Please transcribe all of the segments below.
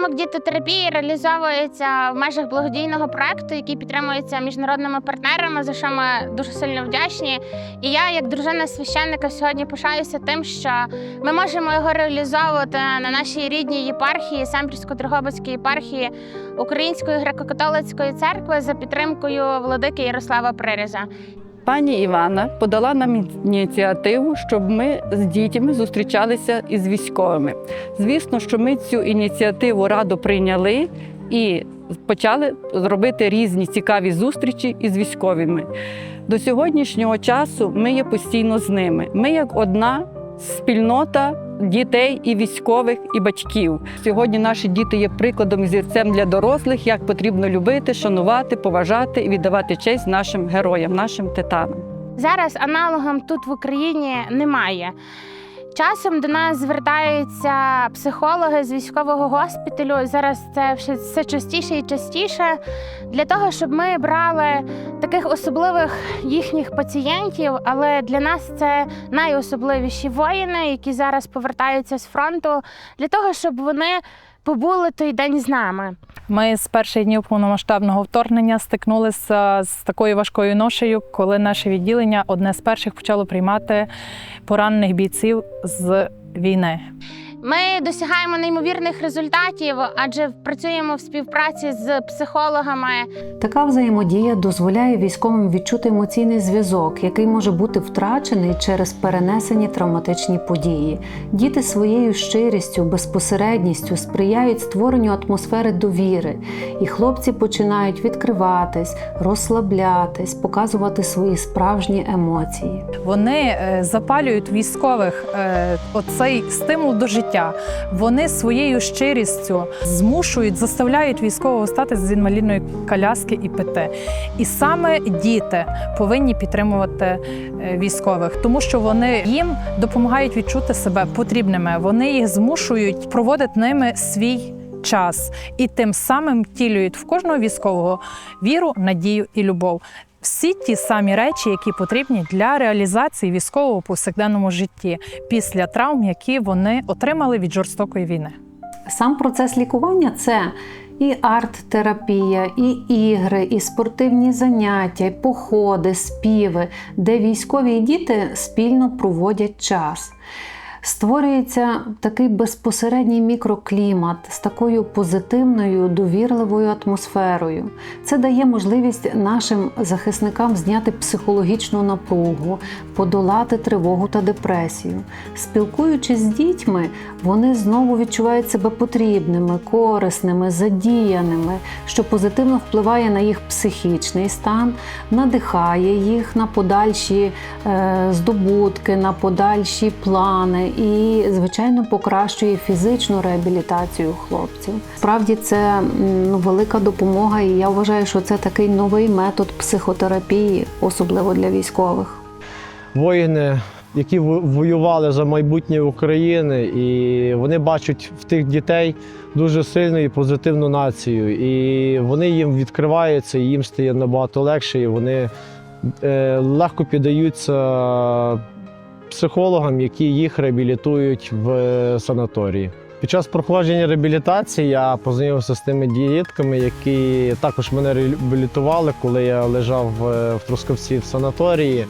Напрямок дітотерапії реалізовується в межах благодійного проекту, який підтримується міжнародними партнерами, за що ми дуже сильно вдячні. І я, як дружина священника, сьогодні пишаюся тим, що ми можемо його реалізовувати на нашій рідній єпархії, Семпільсько-Дрогобицькій єпархії Української греко-католицької церкви за підтримкою владики Ярослава Приріза. Пані Івана подала нам ініціативу, щоб ми з дітьми зустрічалися із військовими. Звісно, що ми цю ініціативу радо прийняли і почали робити різні цікаві зустрічі із військовими. До сьогоднішнього часу ми є постійно з ними. Ми як одна спільнота дітей і військових, і батьків. Сьогодні наші діти є прикладом і зірцем для дорослих, як потрібно любити, шанувати, поважати і віддавати честь нашим героям, нашим титанам. Зараз аналогом тут в Україні немає. Часом до нас звертаються психологи з військового госпіталю. Зараз це все- частіше і частіше для того, щоб ми брали таких особливих їхніх пацієнтів. Але для нас це найособливіші воїни, які зараз повертаються з фронту, для того, щоб вони побули той день з нами. Ми з перших днів повномасштабного вторгнення стикнулися з такою важкою ношею, коли наше відділення одне з перших почало приймати поранених бійців з війни. Ми досягаємо неймовірних результатів, адже працюємо в співпраці з психологами. Така взаємодія дозволяє військовим відчути емоційний зв'язок, який може бути втрачений через перенесені травматичні події. Діти своєю щирістю, безпосередністю сприяють створенню атмосфери довіри, і хлопці починають відкриватись, розслаблятись, показувати свої справжні емоції. Вони е, запалюють військових е, оцей стимул до життя. Вони своєю щирістю змушують, заставляють військового стати з інвалідної коляски і пити. І саме діти повинні підтримувати е, військових, тому що вони їм допомагають відчути себе потрібними. Вони їх змушують проводити ними свій. Час і тим самим втілюють в кожного військового віру, надію і любов. Всі ті самі речі, які потрібні для реалізації військового повсякденному житті після травм, які вони отримали від жорстокої війни. Сам процес лікування це і арт-терапія, і ігри, і спортивні заняття, і походи, співи, де військові і діти спільно проводять час. Створюється такий безпосередній мікроклімат з такою позитивною, довірливою атмосферою. Це дає можливість нашим захисникам зняти психологічну напругу, подолати тривогу та депресію. Спілкуючись з дітьми, вони знову відчувають себе потрібними, корисними, задіяними, що позитивно впливає на їх психічний стан, надихає їх на подальші е, здобутки, на подальші плани і, звичайно, покращує фізичну реабілітацію хлопців. Справді це ну, велика допомога, і я вважаю, що це такий новий метод психотерапії, особливо для військових. воїни, які во- воювали за майбутнє України, і вони бачать в тих дітей дуже сильну і позитивну націю. І вони їм відкриваються, і їм стає набагато легше, і вони е, легко піддаються психологам, які їх реабілітують в санаторії. Під час проходження реабілітації я познайомився з тими дітками, які також мене реабілітували, коли я лежав е, в Трускавці в санаторії.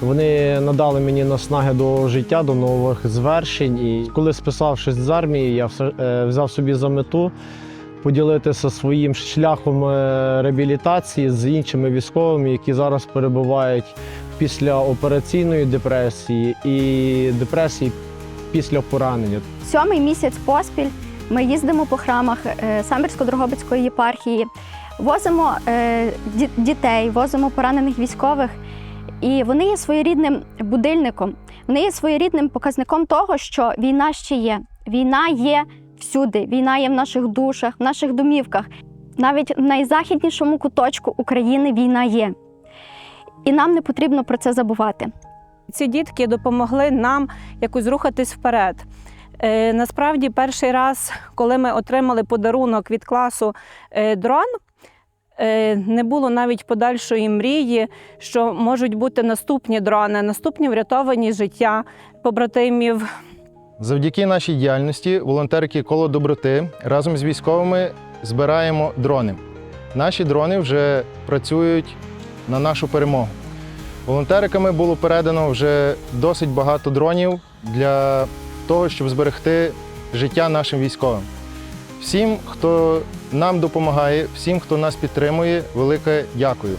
Вони надали мені наснаги до життя, до нових звершень. І коли списавшись з армії, я е, взяв собі за мету поділитися своїм шляхом е, реабілітації з іншими військовими, які зараз перебувають після операційної депресії і депресії після поранення. Сьомий місяць поспіль ми їздимо по храмах е, Самбірсько-Дрогобицької єпархії, возимо е, дітей, возимо поранених військових. І вони є своєрідним будильником, вони є своєрідним показником того, що війна ще є. Війна є всюди, війна є в наших душах, в наших домівках. Навіть в найзахіднішому куточку України війна є. І нам не потрібно про це забувати. Ці дітки допомогли нам якось рухатись вперед. Е, насправді, перший раз, коли ми отримали подарунок від класу е, дрон, е, не було навіть подальшої мрії, що можуть бути наступні дрони, наступні врятовані життя побратимів. Завдяки нашій діяльності волонтерки коло доброти разом з військовими збираємо дрони. Наші дрони вже працюють на нашу перемогу. Волонтериками було передано вже досить багато дронів для того, щоб зберегти життя нашим військовим. Всім, хто нам допомагає, всім, хто нас підтримує, велике дякую.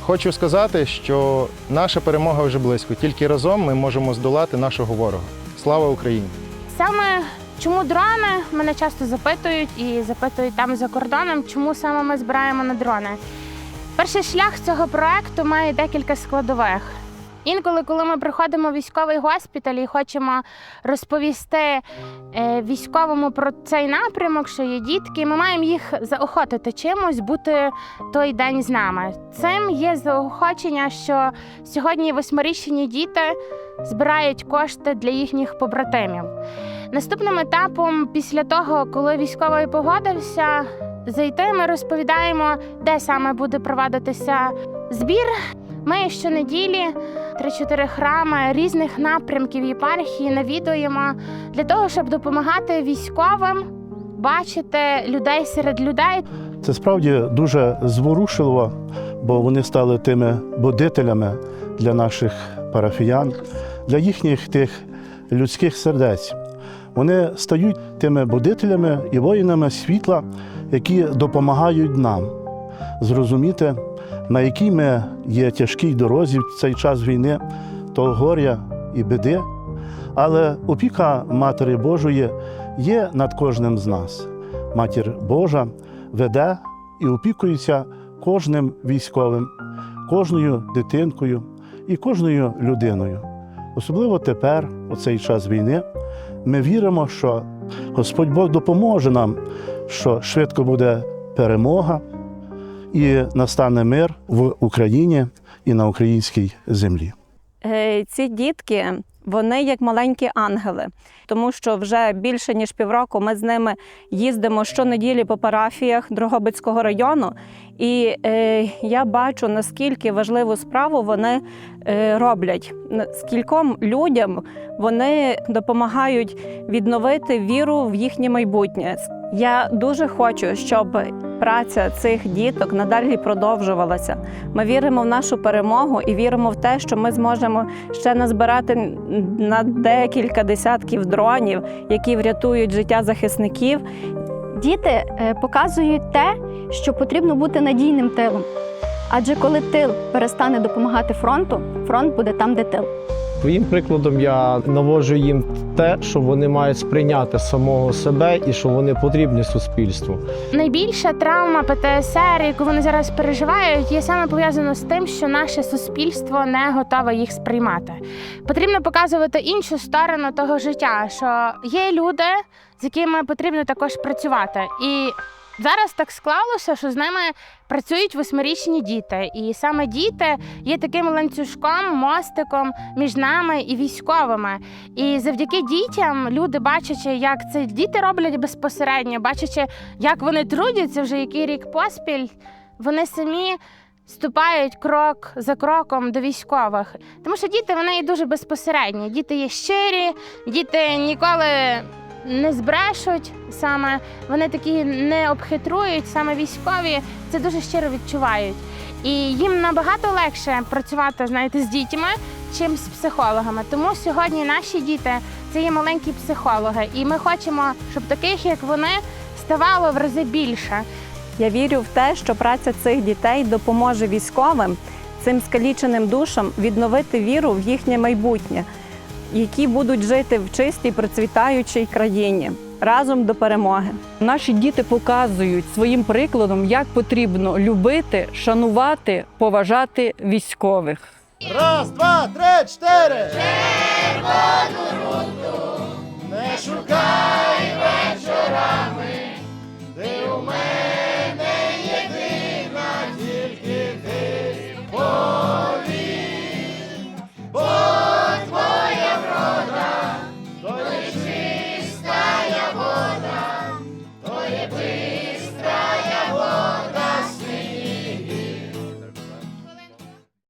Хочу сказати, що наша перемога вже близько. Тільки разом ми можемо здолати нашого ворога. Слава Україні! Саме чому дрони мене часто запитують і запитують там за кордоном, чому саме ми збираємо на дрони. Перший шлях цього проекту має декілька складових. Інколи, коли ми приходимо в військовий госпіталь і хочемо розповісти е, військовому про цей напрямок, що є дітки, ми маємо їх заохотити чимось бути той день з нами. Цим є заохочення, що сьогодні восьмирічні діти збирають кошти для їхніх побратимів. Наступним етапом, після того, коли військовий погодився зайти, ми розповідаємо, де саме буде проводитися збір. Ми щонеділі 3-4 храми різних напрямків єпархії навідуємо для того, щоб допомагати військовим бачити людей серед людей. Це справді дуже зворушливо, бо вони стали тими будителями для наших парафіян, для їхніх тих людських сердець. Вони стають тими будителями і воїнами світла, які допомагають нам зрозуміти, на якій ми є тяжкій дорозі в цей час війни, того горя і біди. Але опіка Матері Божої є над кожним з нас. Матір Божа веде і опікується кожним військовим, кожною дитинкою і кожною людиною. Особливо тепер, у цей час війни, ми віримо, що Господь Бог допоможе нам, що швидко буде перемога і настане мир в Україні і на українській землі. Е, Ці дітки, вони як маленькі ангели, тому що вже більше ніж півроку ми з ними їздимо щонеділі по парафіях Дрогобицького району, і е, я бачу, наскільки важливу справу вони е, роблять. Скільком людям вони допомагають відновити віру в їхнє майбутнє. Я дуже хочу, щоб праця цих діток надалі продовжувалася. Ми віримо в нашу перемогу і віримо в те, що ми зможемо ще назбирати на декілька десятків дронів, які врятують життя захисників. Діти е, показують те, що потрібно бути надійним тилом. Адже коли тил перестане допомагати фронту, фронт буде там, де тил. Своїм прикладом я наводжу їм те, що вони мають сприйняти самого себе і що вони потрібні суспільству. Найбільша травма ПТСР, яку вони зараз переживають, є саме пов'язана з тим, що наше суспільство не готове їх сприймати. Потрібно показувати іншу сторону того життя, що є люди, з якими потрібно також працювати. І зараз так склалося, що з ними працюють восьмирічні діти, і саме діти є таким ланцюжком, мостиком між нами і військовими. І завдяки дітям люди, бачачи, як це діти роблять безпосередньо, бачачи, як вони трудяться вже який рік поспіль, вони самі ступають крок за кроком до військових. Тому що діти вони дуже безпосередні. Діти є щирі, діти ніколи не збрешуть саме, вони такі не обхитрують, саме військові це дуже щиро відчувають. І їм набагато легше працювати, знаєте, з дітьми, чим з психологами. Тому сьогодні наші діти це є маленькі психологи, і ми хочемо, щоб таких, як вони, ставало в рази більше. Я вірю в те, що праця цих дітей допоможе військовим цим скаліченим душам відновити віру в їхнє майбутнє, які будуть жити в чистій, процвітаючій країні разом до перемоги. Наші діти показують своїм прикладом, як потрібно любити, шанувати, поважати військових. Раз, два, три, чотири. Червону руку не шукай вечорами. Ти у мене.